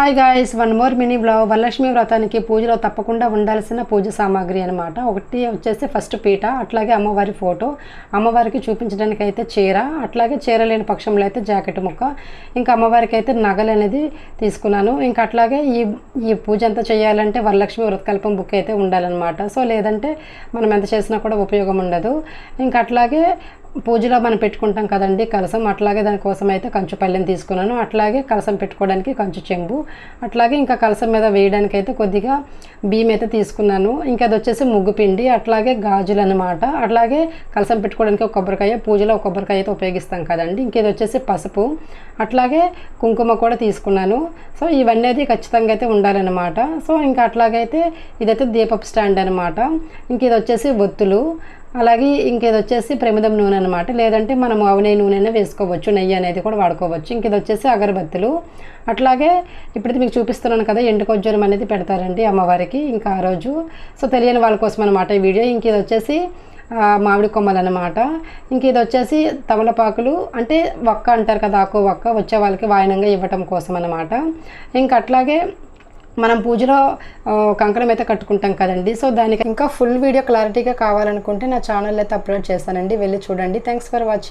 Hi guys one more mini blog Varalakshmi వ్రతానికి పూజలో తప్పకుండా ఉండాల్సిన పూజ సామాగ్రి అనమాట ఒకటి వచ్చేసి ఫస్ట్ పీట అట్లాగే అమ్మవారి ఫోటో అమ్మవారికి చూపించడానికి అయితే చీర అట్లాగే చీర లేని పక్షంలో అయితే జాకెట్ ముక్క. ఇంకా అమ్మవారికి అయితే నగలు అనేది తీసుకున్నాను. ఇంకా అట్లాగే ఈ ఈ పూజ అంతా చేయాలంటే వరలక్ష్మి వ్రతకల్పం బుక్ అయితే ఉండాలన్నమాట. సో లేదంటే మనం ఎంత చేసినా కూడా ఉపయోగం ఉండదు. ఇంకా అట్లాగే పూజలో మనం పెట్టుకుంటాం కదండి కలసం. అట్లాగే దానికోసం అయితే కంచు పల్లెని తీసుకున్నాను. అట్లాగే కలసం పెట్టుకోవడానికి కంచు చెంబు. అట్లాగే ఇంకా కలసం మీద వేయడానికి అయితే కొద్దిగా బియ్యం అయితే తీసుకున్నాను. ఇంకా అది వచ్చేసి ముగ్గు పిండి అట్లాగే గాజులు అనమాట అట్లాగే కలసం పెట్టుకోవడానికి ఒక కొబ్బరికాయ పూజలో ఒక కొబ్బరికాయ అయితే ఉపయోగిస్తాం కదండి. ఇంకేది వచ్చేసి పసుపు. అట్లాగే కుంకుమ కూడా తీసుకున్నాను. సో ఇవన్నీ అయితే ఖచ్చితంగా అయితే ఉండాలన్నమాట. సో ఇంకా అట్లాగైతే ఇదైతే దీపపు స్టాండ్ అనమాట ఇంక ఇది వచ్చేసి ఒత్తులు. అలాగే ఇంకేది వచ్చేసి ప్రమిదం నూనె అనమాట లేదంటే మనం ఆవు నూనె వేసుకోవచ్చు నెయ్యి అనేది కూడా వాడుకోవచ్చు. ఇంక ఇది వచ్చేసి అగరబత్తులు. అట్లాగే ఇప్పుడైతే మీకు చూపిస్తున్నాను కదా ఎండు కొజ్జరం అనేది పెడతారండి అమ్మవారికి ఇంకా ఆ రోజు. సో తెలియని వాళ్ళ కోసం అనమాట ఈ వీడియో. ఇంకేది వచ్చేసి మామిడి కొమ్మలు అనమాట ఇంక ఇది వచ్చేసి తమలపాకులు అంటే వక్క అంటారు కదా ఆకు వక్క వచ్చే వాళ్ళకి వాయనంగా ఇవ్వటం కోసం అనమాట ఇంకా అట్లాగే మనం పూజలో కంకణం అయితే కట్టుకుంటాం కదండి. సో దానికి ఇంకా ఫుల్ వీడియో క్లారిటీగా కావాలనుకుంటే నా ఛానల్ అయితే అప్లోడ్ చేస్తానండి. వెళ్ళి చూడండి. Thanks for watching